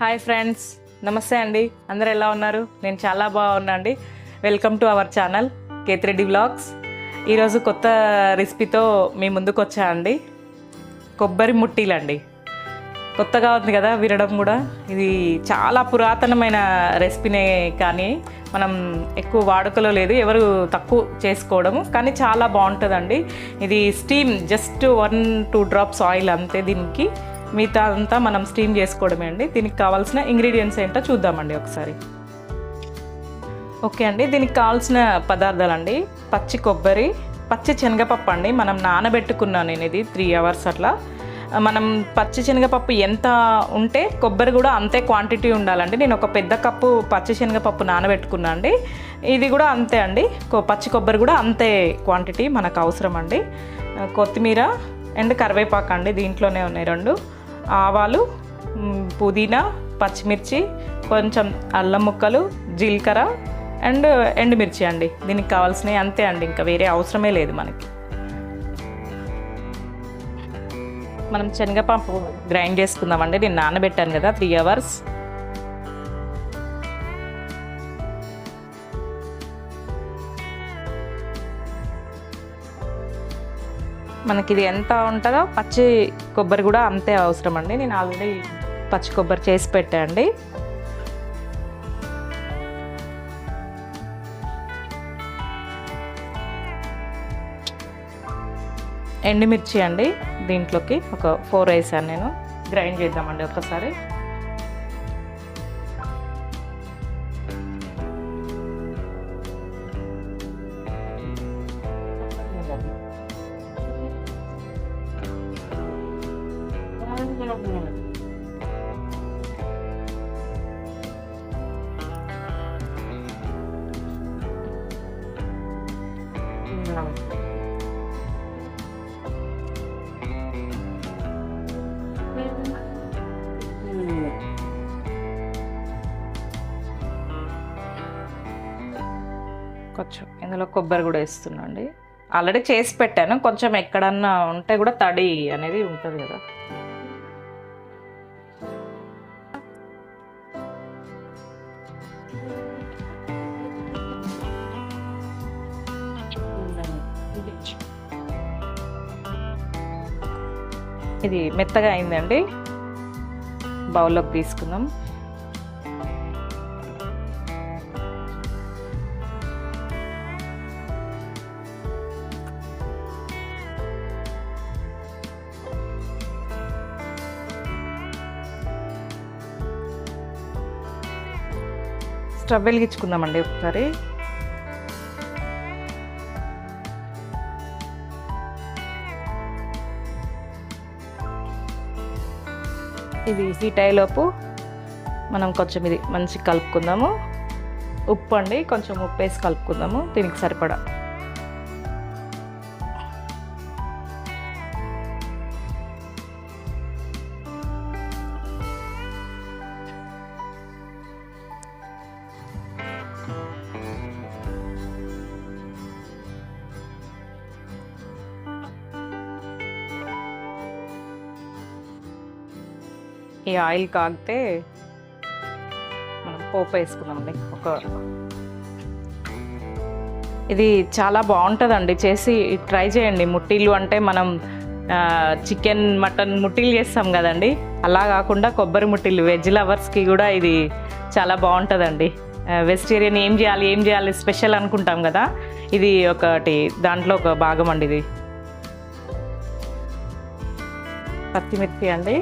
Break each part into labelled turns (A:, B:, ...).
A: Hi friends నమస్తే అండి. అందరు ఎలా ఉన్నారు? నేను చాలా బాగున్నా అండి. Welcome to our channel Kethireddy vlogs ఈరోజు కొత్త రెసిపీతో మీ ముందుకు వచ్చా అండి. కొబ్బరి ముట్టీలండి. కొత్తగా ఉంది కదా వినడం కూడా. ఇది చాలా పురాతనమైన రెసిపీనే కానీ మనం ఎక్కువ వాడుకలో లేదు ఎవరు తక్కువ చేసుకోవడము కానీ చాలా బాగుంటుందండి. ఇది steam just one two drops oil అంతే దీనికి. మిగతా అంతా మనం స్టీమ్ చేసుకోవడమే అండి. దీనికి కావాల్సిన ఇంగ్రీడియంట్స్ ఏంటో చూద్దామండి ఒకసారి. ఓకే అండి దీనికి కావాల్సిన పదార్థాలు అండి పచ్చి కొబ్బరి పచ్చి శనగపప్పు అండి. మనం నానబెట్టుకున్నాను నేను ఇది త్రీ అవర్స్ అట్లా. మనం పచ్చి శనగపప్పు ఎంత ఉంటే కొబ్బరి కూడా అంతే క్వాంటిటీ ఉండాలండి. నేను ఒక పెద్ద కప్పు పచ్చి శనగపప్పు నానబెట్టుకున్నా అండి. ఇది కూడా అంతే అండి. కొ- పచ్చి కొబ్బరి కూడా అంతే క్వాంటిటీ మనకు అవసరం అండి. కొత్తిమీర అండ్ కరివేపాకు అండి దీంట్లోనే ఉన్నాయి రెండు. ఆవాలు పుదీనా పచ్చిమిర్చి కొంచెం అల్లం ముక్కలు జీలకర్ర అండ్ ఎండుమిర్చి అండి. దీనికి కావాల్సినవి అంతే అండి ఇంకా వేరే అవసరమే లేదు మనకి. మనం శనగపప్పు గ్రైండ్ చేసుకుందామండి. నేను నానబెట్టాను కదా త్రీ అవర్స్ మనకి ఇది ఎంత ఉంటుందో పచ్చి కొబ్బరి కూడా అంతే అవసరం అండి నేను ఆల్రెడీ పచ్చి కొబ్బరి చేసి పెట్టండి ఎండుమిర్చి అండి దీంట్లోకి ఒక ఫోర్ వేసాను నేను. గ్రైండ్ చేద్దామండి ఒకసారి. కొంచెం ఇందులో కొబ్బరి కూడా వేస్తున్నాండి. ఆల్రెడీ చేసి పెట్టాను. కొంచెం ఎక్కడన్నా ఉంటే కూడా తడి అనేది ఉంటుంది కదా. ఇది మెత్తగా అయిందండి. బౌల్లోకి తీసుకుందాం. స్టవ్ వెలిగించుకుందామండి ఒకసారి. ఇది హీట్ అయ్యేలోపు మనం కొంచెం ఇది మంచి కలుపుకుందాము. ఉప్పు అండి కొంచెం ఉప్పు వేసి కలుపుకుందాము. దీనికి సరిపడా. ఈ ఆయిల్ కాగితే మనం పోపు వేసుకుందామండి ఒక ఇది చాలా బాగుంటుందండి చేసి ట్రై చేయండి. ముట్టీలు అంటే మనం చికెన్ మటన్ ముట్టీలు చేస్తాం కదండి. అలా కాకుండా కొబ్బరి ముట్టీలు వెజ్ లవర్స్కి కూడా ఇది చాలా బాగుంటుందండి. వెజిటేరియన్ ఏం చేయాలి ఏం చేయాలి స్పెషల్ అనుకుంటాం కదా ఇది ఒకటి దాంట్లో ఒక భాగం అండి ఇది. పచ్చిమిర్చి అండి.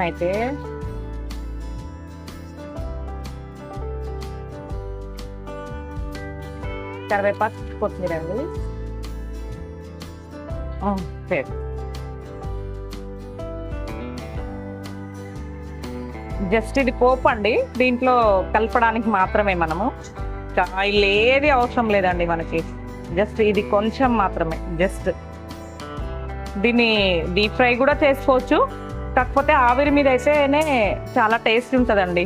A: అయితే కరివేపాకు కొత్తిమీర అండి. సరే. జస్ట్ ఇది పోపు అండి. దీంట్లో కలపడానికి మాత్రమే మనము. ఆయిల్ ఏది అవసరం లేదండి మనకి. జస్ట్ ఇది కొంచెం మాత్రమే. జస్ట్. దీన్ని డీప్ ఫ్రై కూడా చేసుకోవచ్చు. కాకపోతే ఆవిరి మీద వేసేనే చాలా టేస్ట్ ఉంటుందండి.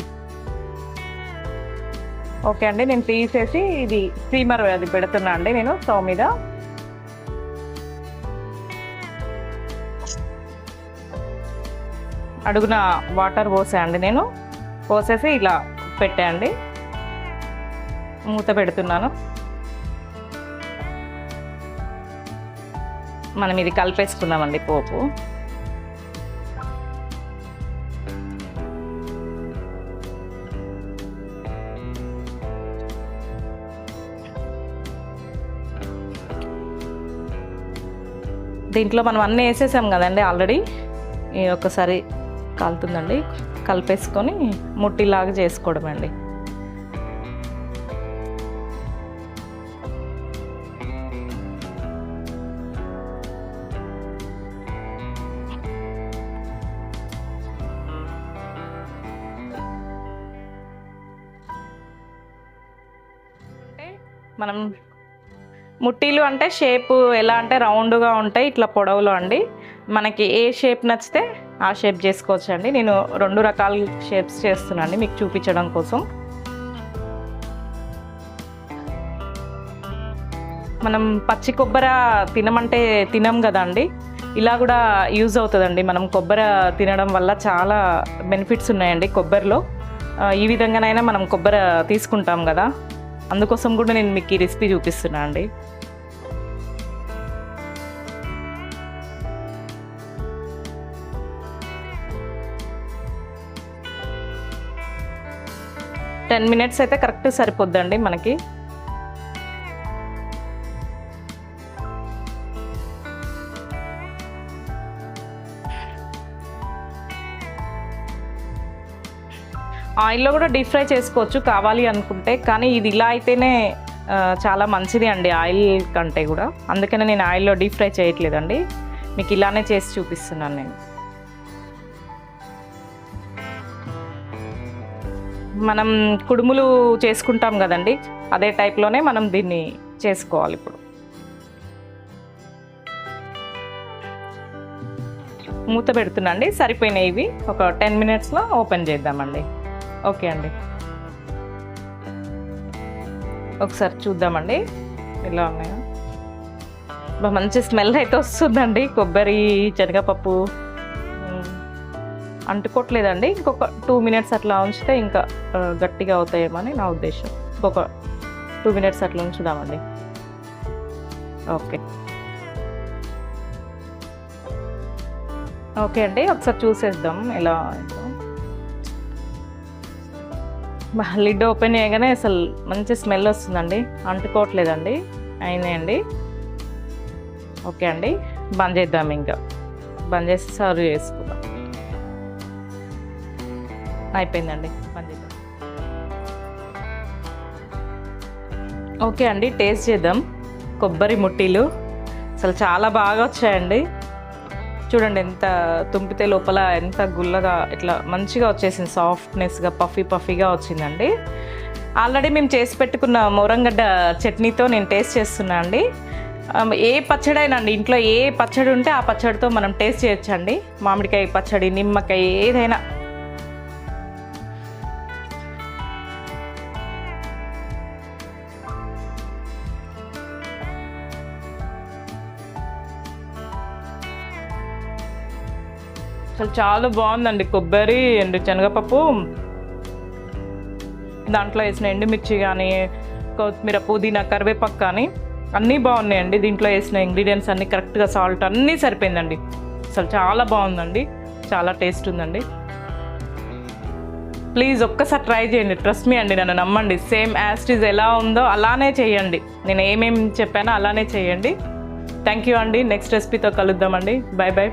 A: ఓకే అండి నేను తీసేసి ఇది స్టీమర్ అది పెడుతున్నా అండి నేను స్టవ్ మీద. అడుగున వాటర్ పోసేయండి నేను. పోసేసి ఇలా పెట్టేయండి మూత పెడుతున్నాను. మనం ఇది కలిపేసుకుందామండి పోపు. దీంట్లో మనం అన్నీ వేసేసాం కదండి ఆల్రెడీ. ఈ ఒక్కసారి కాలుతుందండి. కలిపేసుకొని ముట్టిలాగా చేసుకోవడం అండి మనం ముట్టీలు అంటే షేప్ ఎలా అంటే రౌండ్గా ఉంటాయి ఇట్లా పొడవులో అండి. మనకి ఏ షేప్ నచ్చితే ఆ షేప్ చేసుకోవచ్చు అండి నేను రెండు రకాల షేప్స్ చేస్తున్నాను అండి మీకు చూపించడం కోసం. మనం పచ్చి కొబ్బరి తినమంటే తినం కదండి. ఇలా కూడా యూజ్ అవుతుందండి. మనం కొబ్బరి తినడం వల్ల చాలా బెనిఫిట్స్ ఉన్నాయండి కొబ్బరిలో. ఈ విధంగానైనా మనం కొబ్బరి తీసుకుంటాం కదా. అందుకోసం కూడా నేను మీకు ఈ రెసిపీ చూపిస్తున్నా అండి. టెన్ మినిట్స్ అయితే కరెక్ట్ సరిపోద్దండి మనకి. ఆయిల్లో కూడా డీప్ ఫ్రై చేసుకోవచ్చు కావాలి అనుకుంటే. కానీ ఇది ఇలా అయితేనే చాలా మంచిది అండి ఆయిల్ కంటే కూడా. అందుకనే నేను ఆయిల్లో డీప్ ఫ్రై చేయట్లేదండి. మీకు ఇలానే చేసి చూపిస్తున్నాను నేను. మనం కుడుములు చేసుకుంటాం కదండి అదే టైప్లోనే మనం దీన్ని చేసుకోవాలి ఇప్పుడు. మూత పెడుతున్నాండి సరిపోయినాయి ఇవి. ఒక టెన్ మినిట్స్లో ఓపెన్ చేద్దామండి. ఓకే అండి. ఒకసారి చూద్దామండి. ఇలా ఉన్నాయో. మంచి స్మెల్ అయితే వస్తుందండి. కొబ్బరి శనగపప్పు. అంటుకోవట్లేదండి ఇంకొక టూ మినిట్స్ అట్లా ఉంచితే ఇంకా గట్టిగా అవుతాయేమో అని నా ఉద్దేశం. ఇంకొక టూ మినిట్స్ అట్లా ఉంచుదామండి. ఓకే. ఓకే అండి. ఒకసారి చూసేద్దాం ఎలా లిడ్ ఓపెన్ చేయగానే అసలు మంచి స్మెల్ వస్తుందండి. అంటుకోవట్లేదండి. అయినాయండి ఓకే అండి. బంద్ చేద్దాం ఇంకా. బంద్ చేసి సర్వ్ చేసుకుందాం. అయిపోయిందండి. బంద్ చేద్దాం. ఓకే అండి టేస్ట్ చేద్దాం. కొబ్బరి ముట్టీలు. అసలు చాలా బాగా వచ్చాయండి. చూడండి ఎంత తుంపితే లోపల ఎంత గుల్లగా ఇట్లా మంచిగా వచ్చేసింది సాఫ్ట్నెస్గా పఫీ పఫీగా వచ్చిందండి. ఆల్రెడీ మేము చేసి పెట్టుకున్న మొరంగడ్డ చట్నీతో నేను టేస్ట్ చేస్తున్నా అండి. Um, ఏ పచ్చడైనా అండి ఇంట్లో ఏ పచ్చడి ఉంటే ఆ పచ్చడితో మనం టేస్ట్ చేయొచ్చండి. మామిడికాయ పచ్చడి నిమ్మకాయ ఏదైనా అసలు చాలా బాగుందండి కొబ్బరి అండ్ శనగపప్పు. దాంట్లో వేసిన ఎండుమిర్చి కానీ కొత్తిమీర పుదీనా కరివేపాకు కానీ అన్నీ బాగున్నాయండి. దీంట్లో వేసిన ఇంగ్రీడియంట్స్ అన్నీ కరెక్ట్గా సాల్ట్ అన్నీ సరిపోయిందండి. అసలు చాలా బాగుందండి. చాలా టేస్ట్ ఉందండి. ప్లీజ్ ఒక్కసారి ట్రై చేయండి. ట్రస్ట్ మీ అండి నన్ను నమ్మండి. సేమ్ యాస్టీజ్ ఎలా ఉందో అలానే చేయండి. నేను ఏమేమి చెప్పానో అలానే చేయండి. థ్యాంక్ యూ అండి. నెక్స్ట్ రెసిపీతో కలుద్దామండి. Bye bye